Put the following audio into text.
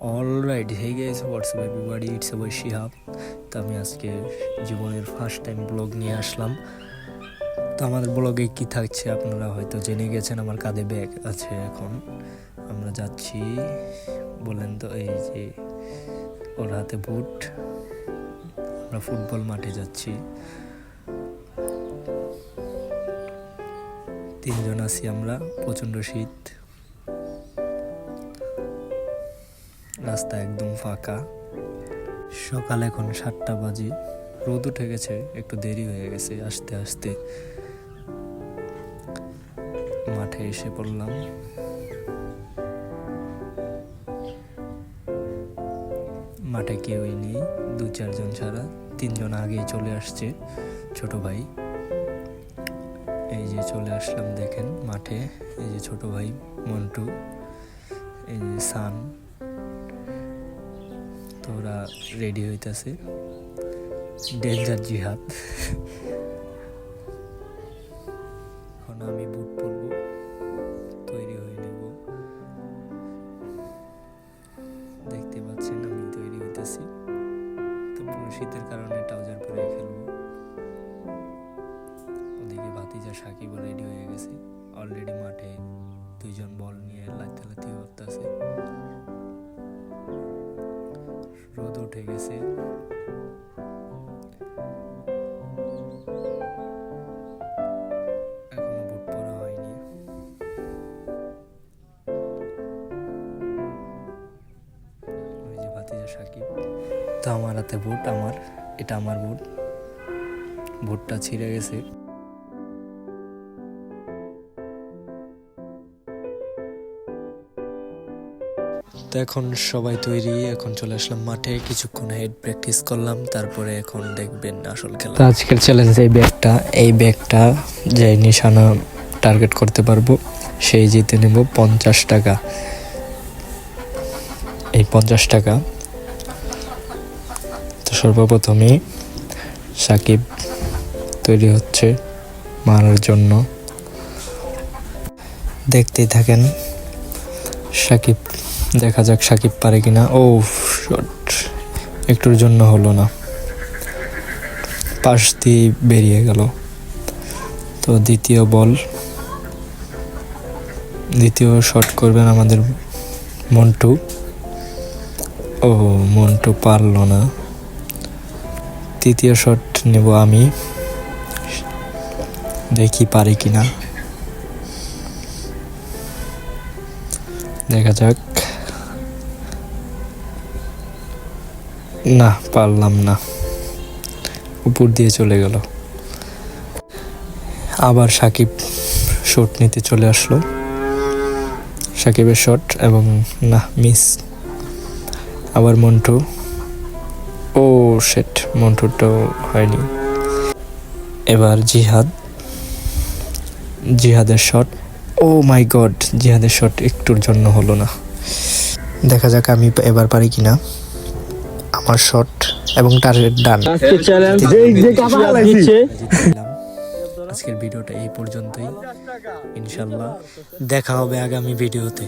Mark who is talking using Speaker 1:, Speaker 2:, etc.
Speaker 1: Alright হে গেছে WhatsApp everybody it's আবার শিহাব তো আমি আজকে জীবনের ফার্স্ট টাইম ব্লগ নিয়ে আসলাম। তো আমাদের ব্লগে কি থাকছে আপনারা হয়তো জেনে গেছেন, আমার কাঁধে ব্যাগ আছে এখন। আমরা যাচ্ছি, বলেন তো, এই যে ওর হাতে বুট আমরা ফুটবল মাঠে যাচ্ছি। তিনজন আছি আমরা, প্রচণ্ড শীত। রাস্তা একদম ফাঁকা। সকাল এখন সাতটা বাজে। রোদ উঠে গেছে, একটু দেরি হয়ে গেছে আসতে আসতে। মাঠে এসে পড়লাম। মাঠে কেউই নেই, দু চারজন ছাড়া। তিনজন আগেই চলে আসছে, ছোট ভাই। এই যে চলে আসলাম, দেখেন মাঠে। এই যে ছোট ভাই, মন্টু। এই যে সান। তো ওরা রেডি হইতাছে। ডেঞ্জার জিহাদ। এখন আমি বুট পরবো। তৈরি হয়ে নেব। দেখতে পাচ্ছেন, আমি তৈরি হইতেছি। তো শীতের কারণে ট্রাউজার পরে খেলব ওদিকে ভাতিজা সাকিবও রেডি হয়ে গেছে। অলরেডি মাঠে দুইজন বল নিয়ে লাথালাথি করতেছে। রোদ উঠে গেছে। সাকিব। তো আমার হাতে বুট, আমার, এটা আমার বুট। বুটটা ছিঁড়ে গেছে। তো এখন সবাই তৈরি, এখন চলে আসলাম মাঠে। কিছুক্ষণ হেড প্র্যাকটিস করলাম, তারপরে এখন দেখবেন আসল খেলা। আজকের চ্যালেঞ্জ এই ব্যাগটা এই ব্যাগটা যে নিশানা টার্গেট করতে পারব, সেই জিতে নেব পঞ্চাশ টাকা। এই পঞ্চাশ টাকা। তো সর্বপ্রথমে সাকিব তৈরি হচ্ছে মারার জন্য। দেখতেই থাকেন সাকিব। দেখা যাক সাকিব পারে কিনা। ও শট একটুর জন্য হলো না। পাশ দিয়ে বেরিয়ে গেল। তো দ্বিতীয় বল। দ্বিতীয় শট করবেন আমাদের মন্টু। ও, মন্টু পারল না। তৃতীয় শট নেব আমি। দেখি পারি কিনা। দেখা যাক। না, পারলাম না। উপর দিয়ে চলে গেল। আবার সাকিব শট নিতে চলে আসলো। সাকিবের শট এবং না মিস আবার মন্টু। ও সেট মন্টুরটাও হয়নি। এবার জিহাদ। জিহাদের শট ও মাই গড জিহাদের শট একটুর জন্য হলো না। দেখা যাক আমি এবার পারি কিনা। আমার শট এবং টার্গেট ডান। আজকের ভিডিওটা এই পর্যন্তই। ইনশাল্লাহ দেখা হবে আগামী ভিডিওতে।